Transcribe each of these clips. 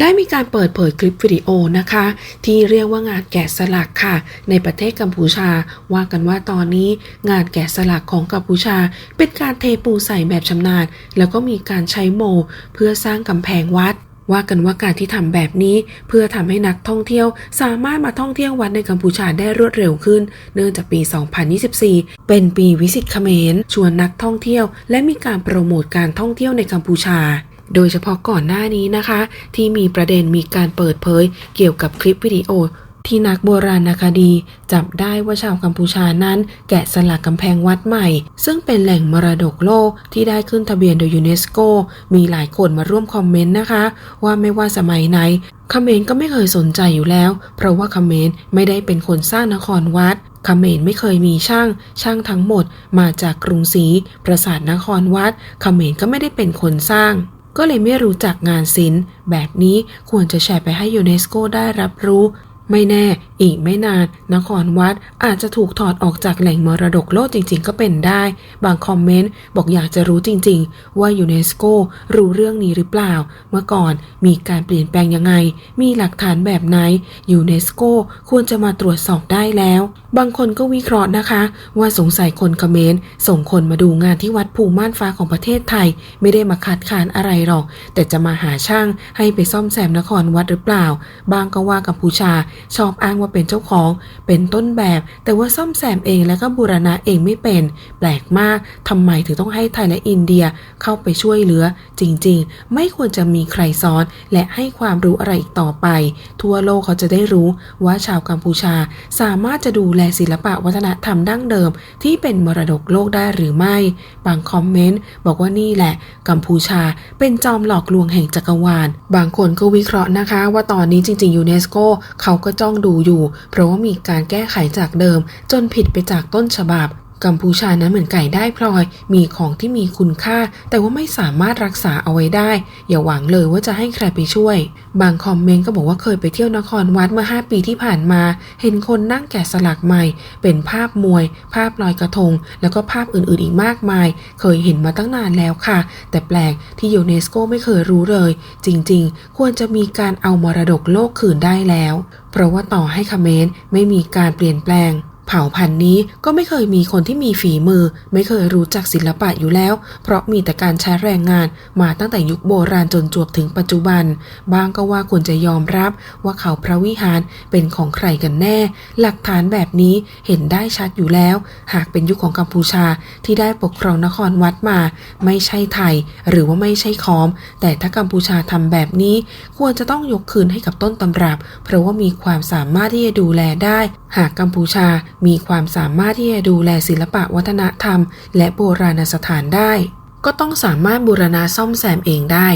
ได้มีการเปิดเผยคลิปวิดีโอนะคะ ที่เรียกว่างานแกะสลักค่ะ ในประเทศกัมพูชา ว่ากันว่าตอนนี้งานแกะสลักของกัมพูชา เป็นการเทปูใส่แบบชำนาญ แล้วก็มีการใช้โม เพื่อสร้างกำแพงวัดว่ากันว่าการที่ทำแบบนี้เพื่อทำให้นักท่องเที่ยว สามารถมาท่องเที่ยววัดในกัมพูชาได้รวดเร็วขึ้น เนื่องจากปี 2024 เป็นปีวิสิตเขมรชวนนักท่องเที่ยว และมีการโปรโมทการท่องเที่ยวในกัมพูชา โดยเฉพาะก่อนหน้านี้นะคะ ที่มีประเด็นมีการเปิดเผยเกี่ยวกับคลิปวิดีโอ ที่นักโบราณคดี จับได้ว่าชาวกัมพูชานั้น แกะสลักกำแพงวัดใหม่ ซึ่งเป็นแหล่งมรดกโลกที่ได้ขึ้นทะเบียนโดยยูเนสโก มีหลายคนมาร่วมคอมเมนต์นะคะ ว่าไม่ว่าสมัยไหนเขมรก็ไม่เคยสนใจอยู่แล้ว เพราะว่าเขมรไม่ได้เป็นคนสร้างนครวัดเขมรไม่เคยมีช่าง ช่างทั้งหมดมาจากกรุงศรี ปราสาทนครวัดเขมรก็ไม่ได้เป็นคนสร้าง ก็เลยไม่รู้จักงานศิลป์ แบบนี้ควรจะแชร์ไปให้ยูเนสโกได้รับรู้ ไม่แน่ อีกไม่นานนครวัดอาจจะถูกถอดออกจากแหล่งมรดกโลกจริง ๆ ก็เป็นได้ บางคอมเมนต์บอกอยากจะรู้จริง ๆ ว่ายูเนสโกรู้เรื่องนี้หรือเปล่า เมื่อก่อนมีการเปลี่ยนแปลงยังไง มีหลักฐานแบบไหนยูเนสโกควรจะมาตรวจสอบได้แล้ว บางคนก็วิเคราะห์นะคะ ว่าสงสัยคนคอมเขมรส่งคนมาดูงานที่วัดภูม่านฟ้าของประเทศไทย ไม่ได้มาคัดค้านอะไรหรอก แต่จะมาหาช่างให้ไปซ่อมแซมนครวัดหรือเปล่า บางก็ว่ากัมพูชาชอบอ้างว่าเป็นเจ้าของ เป็นต้นแบบ แต่ว่าซ่อมแซมเองแล้วก็บูรณะเองไม่เป็น แปลกมากทำไมถึงต้องให้ไทยและอินเดียเข้าไปช่วยเหลือ จริง ๆ ไม่ควรจะมีใครซ้อน และให้ความรู้อะไรอีกต่อไป ทั่วโลกเขาจะได้รู้ว่าชาวกัมพูชา สามารถจะดูแลศิลปะวัฒนธรรมดั้งเดิม ที่เป็นมรดกโลกได้หรือไม่ บางคอมเมนต์บอกว่านี่แหละ กัมพูชาเป็นจอมหลอกลวงแห่งจักรวาล บางคนก็วิเคราะห์นะคะ ว่าตอนนี้จริงๆยูเนสโกเขาก็จ้องดูอยู่เพราะว่ามีการแก้ไขจากเดิม จนผิดไปจากต้นฉบับ กัมพูชานั้นเหมือนไก่ได้พลอย มีของที่มีคุณค่า แต่ว่าไม่สามารถรักษาเอาไว้ได้ อย่าหวังเลยว่าจะให้ใครไปช่วย บางคอมเมนต์ก็บอกว่าเคยไปเที่ยวนครวัดเมื่อ 5 ปีที่ผ่านมา เห็นคนนั่งแกะสลักใหม่ เป็นภาพมวย ภาพลอยกระทง แล้วก็ภาพอื่นๆอีกมากมาย เคยเห็นมาตั้งนานแล้วค่ะ แต่แปลกที่ยูเนสโกไม่เคยรู้เลย จริง ๆ ควรจะมีการเอามรดกโลกคืนได้แล้ว เพราะว่าต่อให้คเขมรไม่มีการเปลี่ยนแปลง เผ่าพันธุ์นี้ก็ไม่เคยมีคนที่มีฝีมือ ไม่เคยรู้จักศิลปะอยู่แล้ว เพราะมีแต่การใช้แรงงานมาตั้งแต่ยุคโบราณจนจวบถึงปัจจุบัน บางก็ว่าควรจะยอมรับว่าเขาพระวิหารเป็นของใครกันแน่ หลักฐานแบบนี้เห็นได้ชัดอยู่แล้ว หากเป็นยุคของกัมพูชาที่ได้ปกครองนครวัดมา ไม่ใช่ไทย หรือว่าไม่ใช่คอม แต่ถ้ากัมพูชาทำแบบนี้ควรจะต้องยกคืนให้กับต้นตำรับ เพราะว่ามีความสามารถที่จะดูแลได้ หากกัมพูชามีความสามารถที่จะดูแลศิลปะวัฒนธรรม และโบราณสถานได้ ก็ต้องสามารถบูรณะซ่อมแซมเองได้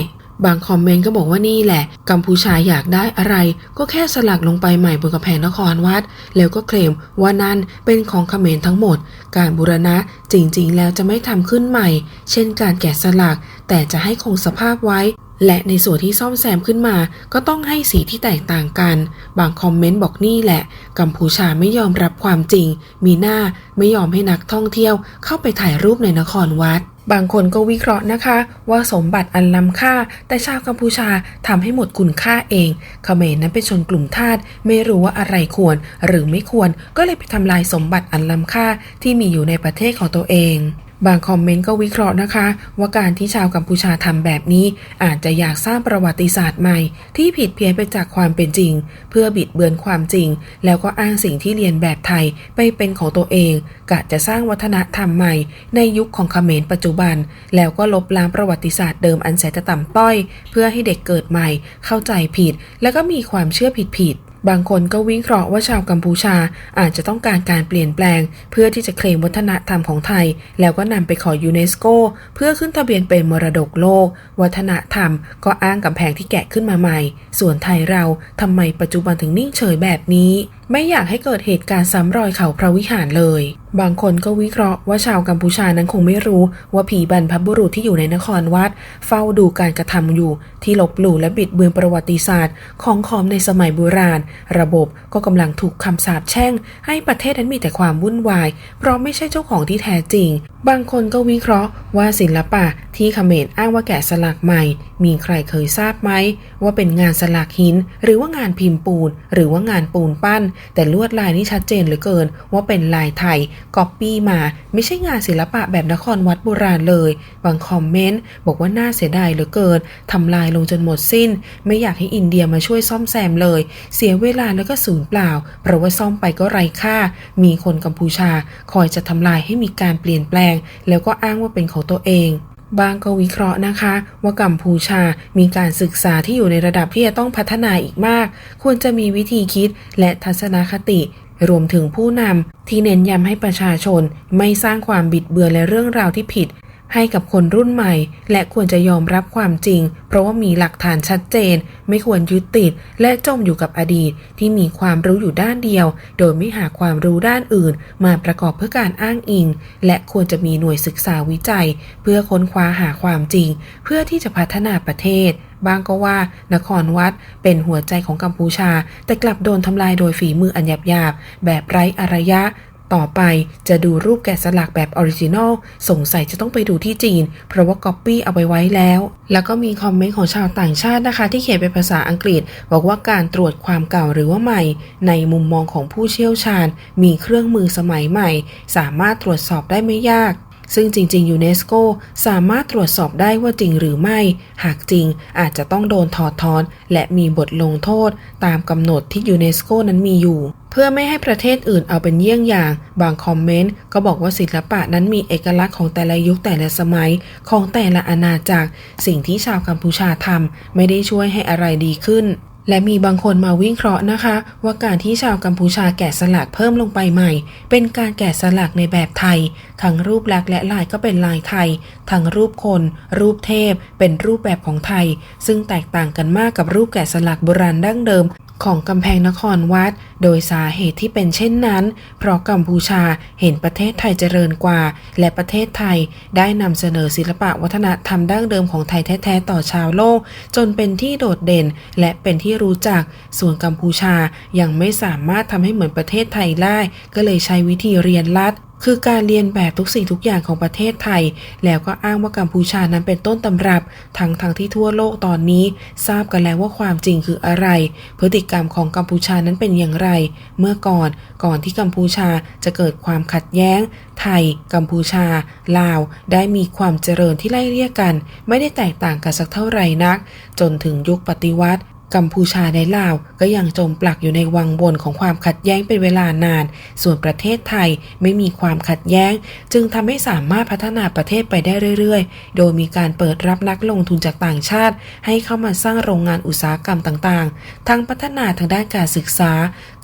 บางคอมเมนต์ก็บอกว่านี่แหละ กัมพูชาอยากได้อะไร ก็แค่สลักลงไปใหม่บนกำแพงนครวัด แล้วก็เคลมว่านั่นเป็นของเขมรทั้งหมด การบูรณะจริงๆ แล้วจะไม่ทำขึ้นใหม่ เช่นการแกะสลัก แต่จะให้คงสภาพไว้ และในส่วนที่ซ่อมแซมขึ้นมา ก็ต้องให้สีที่แตกต่างกัน บางคอมเมนต์บอกนี่แหละ กัมพูชาไม่ยอมรับความจริง มีหน้าไม่ยอมให้นักท่องเที่ยว เข้าไปถ่ายรูปในนครวัด บางคนก็วิเคราะห์นะคะ ว่าสมบัติอันล้ำค่า แต่ชาวกัมพูชาทำให้หมดคุณค่าเองเขมรนั้นเป็นชนกลุ่มทาสไม่รู้ว่าอะไรควร หรือไม่ควรก็เลยไปทำลายสมบัติอันล้ำค่าที่มีอยู่ในประเทศของตัวเอง บางคอมเมนต์ก็วิเคราะห์นะคะ ว่าการที่ชาวกัมพูชาทำแบบนี้ อาจจะอยากสร้างประวัติศาสตร์ใหม่ ที่ผิดเพี้ยนไปจากความเป็นจริง เพื่อบิดเบือนความจริง แล้วก็อ้างสิ่งที่เรียนแบบไทยไปเป็นของตัวเองกะจะสร้างวัฒนธรรมใหม่ ในยุคของเขมรปัจจุบัน แล้วก็ลบล้างประวัติศาสตร์เดิมอันแสนจะต่ำต้อย เพื่อให้เด็กเกิดใหม่ เข้าใจผิด แล้วก็มีความเชื่อผิดๆ บางคนก็วิเคราะห์ว่าชาวกัมพูชาอาจจะต้องการการเปลี่ยนแปลง เพื่อที่จะเคลมวัฒนธรรมของไทย แล้วก็นำไปขอยูเนสโก เพื่อขึ้นทะเบียนเป็นมรดกโลก วัฒนธรรม ก็อ้างกำแพงที่แกะขึ้นมาใหม่ ส่วนไทยเราทำไมปัจจุบันถึงนิ่งเฉยแบบนี้ ไม่อยากให้เกิดเหตุการณ์ซ้ำรอยเขาพระวิหารเลย บางคนก็วิเคราะห์ว่าชาวกัมพูชานั้นคงไม่รู้ว่าผีบรรพบุรุษที่อยู่ในนครวัด เฝ้าดูการกระทำอยู่ ที่ลบหลู่และบิดเบือนประวัติศาสตร์ ของขอมในสมัยโบราณ ระบบก็กำลังถูกคำสาปแช่ง ให้ประเทศนั้นมีแต่ความวุ่นวาย เพราะไม่ใช่เจ้าของที่แท้จริง บางคนก็วิเคราะห์ว่าศิลปะที่เขมรอ้างว่าแกะสลักใหม่ มีใครเคยทราบไหม ว่าเป็นงานสลักหิน หรือว่างานพิมพ์ปูน หรือว่างานปูนปั้น แต่ลวดลายนี่ชัดเจนเหลือเกิน ว่าเป็นลายไทยก๊อปปี้มา ไม่ใช่งานศิลปะแบบนครวัดโบราณเลย บางคอมเมนต์บอกว่าน่าเสียดายเหลือเกินทำลายลงจนหมดสิ้น ไม่อยากให้อินเดียมาช่วยซ่อมแซมเลย เสียเวลาแล้วก็สูญเปล่า เพราะว่าซ่อมไปก็ไร้ค่า มีคนกัมพูชา คอยจะทำลายให้มีการเปลี่ยนแปลง แล้วก็อ้างว่าเป็นของตัวเอง บางก็วิเคราะห์นะคะ ว่ากัมพูชามีการศึกษาที่อยู่ในระดับที่จะต้องพัฒนาอีกมาก ควรจะมีวิธีคิดและทัศนคติ รวมถึงผู้นำที่เน้นย้ำให้ประชาชน ไม่สร้างความบิดเบือนและเรื่องราวที่ผิด ให้กับคนรุ่นใหม่ และควรจะยอมรับความจริง เพราะว่ามีหลักฐานชัดเจน ไม่ควรยึดติด และจมอยู่กับอดีต ที่มีความรู้อยู่ด้านเดียว โดยไม่หาความรู้ด้านอื่น มาประกอบเพื่อการอ้างอิง และควรจะมีหน่วยศึกษาวิจัย เพื่อค้นคว้าหาความจริง เพื่อที่จะพัฒนาประเทศบางก็ว่านครวัดเป็นหัวใจของกัมพูชา แต่กลับโดนทำลายโดยฝีมืออันหยาบๆแบบไร้อารยะ ต่อไปจะดูรูปแกะสลักแบบออริจินอลสงสัยจะต้องไปดูที่จีน เพราะว่าก๊อปปี้เอาไปไว้แล้ว แล้วก็มีคอมเมนต์ของชาวต่างชาตินะคะ ที่เขียนเป็นภาษาอังกฤษ บอกว่าการตรวจความเก่าหรือว่าใหม่ ในมุมมองของผู้เชี่ยวชาญ มีเครื่องมือสมัยใหม่ สามารถตรวจสอบได้ไม่ยาก ซึ่งจริงๆยูเนสโกสามารถตรวจสอบได้ว่าจริงหรือไม่ หากจริงอาจจะต้องโดนถอดถอน และมีบทลงโทษ ตามกำหนดที่ยูเนสโกนั้นมีอยู่ เพื่อไม่ให้ประเทศอื่นเอาเป็นเยี่ยงอย่าง บางคอมเมนต์ก็บอกว่าศิลปะนั้นมีเอกลักษณ์ของแต่ละยุคแต่ละสมัยของแต่ละอาณาจักร สิ่งที่ชาวกัมพูชาทำไม่ได้ช่วยให้อะไรดีขึ้น และมีบางคนมาวิ่งเคราะห์นะคะ ว่าการที่ชาวกัมพูชาแกะสลักเพิ่มลงไปใหม่ เป็นการแกะสลักในแบบไทย ทั้งรูปลักษณ์และลายก็เป็นลายไทย ทั้งรูปคน รูปเทพ เป็นรูปแบบของไทย ซึ่งแตกต่างกันมากกับรูปแกะสลักโบราณดั้งเดิม ของกำแพงนครวัด โดยสาเหตุที่เป็นเช่นนั้น เพราะกัมพูชาเห็นประเทศไทยเจริญกว่า และประเทศไทยได้นำเสนอศิลปะวัฒนธรรมดั้งเดิมของไทยแท้ๆต่อชาวโลก จนเป็นที่โดดเด่น และเป็นที่รู้จัก ส่วนกัมพูชายังไม่สามารถทำให้เหมือนประเทศไทยได้ ก็เลยใช้วิธีเรียนรัด คือการเรียนแบบทุกสิ่งทุกอย่างของประเทศไทย แล้วก็อ้างว่ากัมพูชานั้นเป็นต้นตำรับ ทั้งทั้งที่ทั่วโลกตอนนี้ ทราบกันแล้วว่าความจริงคืออะไร พฤติกรรมของกัมพูชานั้นเป็นอย่างไร เมื่อก่อนก่อนที่กัมพูชาจะเกิดความขัดแย้ง ไทย กัมพูชา ลาว ได้มีความเจริญที่ไล่เรียกกัน ไม่ได้แตกต่างกันสักเท่าไหร่นัก จนถึงยุคปฏิวัติ กัมพูชาในลาวก็ยังจมปลักอยู่ในวังวนของความขัดแย้งเป็นเวลานาน ส่วนประเทศไทยไม่มีความขัดแย้ง จึงทำให้สามารถพัฒนาประเทศไปได้เรื่อยๆ โดยมีการเปิดรับนักลงทุนจากต่างชาติ ให้เข้ามาสร้างโรงงานอุตสาหกรรมต่างๆ ทั้งพัฒนาทางด้านการศึกษา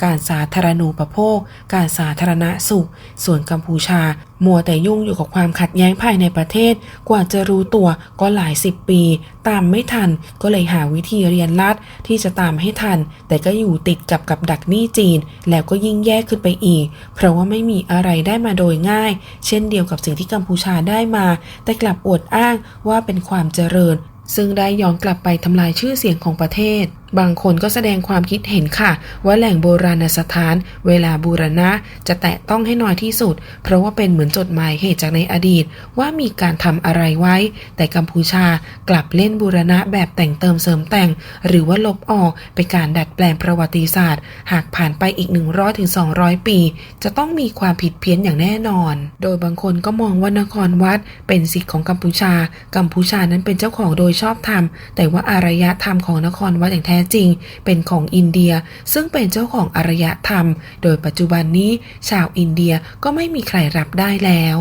การสาธารณูปโภค การสาธารณสุข ส่วนกัมพูชามัวแต่ยุ่งอยู่กับความขัดแย้งภายในประเทศ กว่าจะรู้ตัวก็หลายสิบปี ตามไม่ทันก็เลยหาวิธีเรียนรัดที่จะตามให้ทัน แต่ก็อยู่ติดกับกับดักหนี้จีน แล้วก็ยิ่งแย่ขึ้นไปอีก เพราะว่าไม่มีอะไรได้มาโดยง่าย เช่นเดียวกับสิ่งที่กัมพูชาได้มา แต่กลับอวดอ้างว่าเป็นความเจริญ ซึ่งได้ย้อนกลับไปทำลายชื่อเสียงของประเทศ บางคนก็แสดงความคิดเห็นค่ะ ว่าแหล่งโบราณสถาน เวลาบูรณะจะแตะต้องให้น้อยที่สุด เพราะว่าเป็นเหมือนจดหมายเหตุจากในอดีต ว่ามีการทำอะไรไว้ แต่กัมพูชากลับเล่นบูรณะแบบแต่งเติมเสริมแต่ง หรือว่าลบออกเป็นการดัดแปลงประวัติศาสตร์ หากผ่านไปอีก 100-200ถึง200ปี จะต้องมีความผิดเพี้ยนอย่างแน่นอน โดยบางคนก็มองว่านครวัดเป็นสิทธิ์ของกัมพูชา กัมพูชานั้นเป็นเจ้าของโดยชอบธรรม แต่ว่าอารยธรรมของนครวัดอย่างแท้จริงเป็นของอินเดียซึ่งเป็นเจ้าของอารยธรรม โดยปัจจุบันนี้ชาวอินเดียก็ไม่มีใครรับได้แล้ว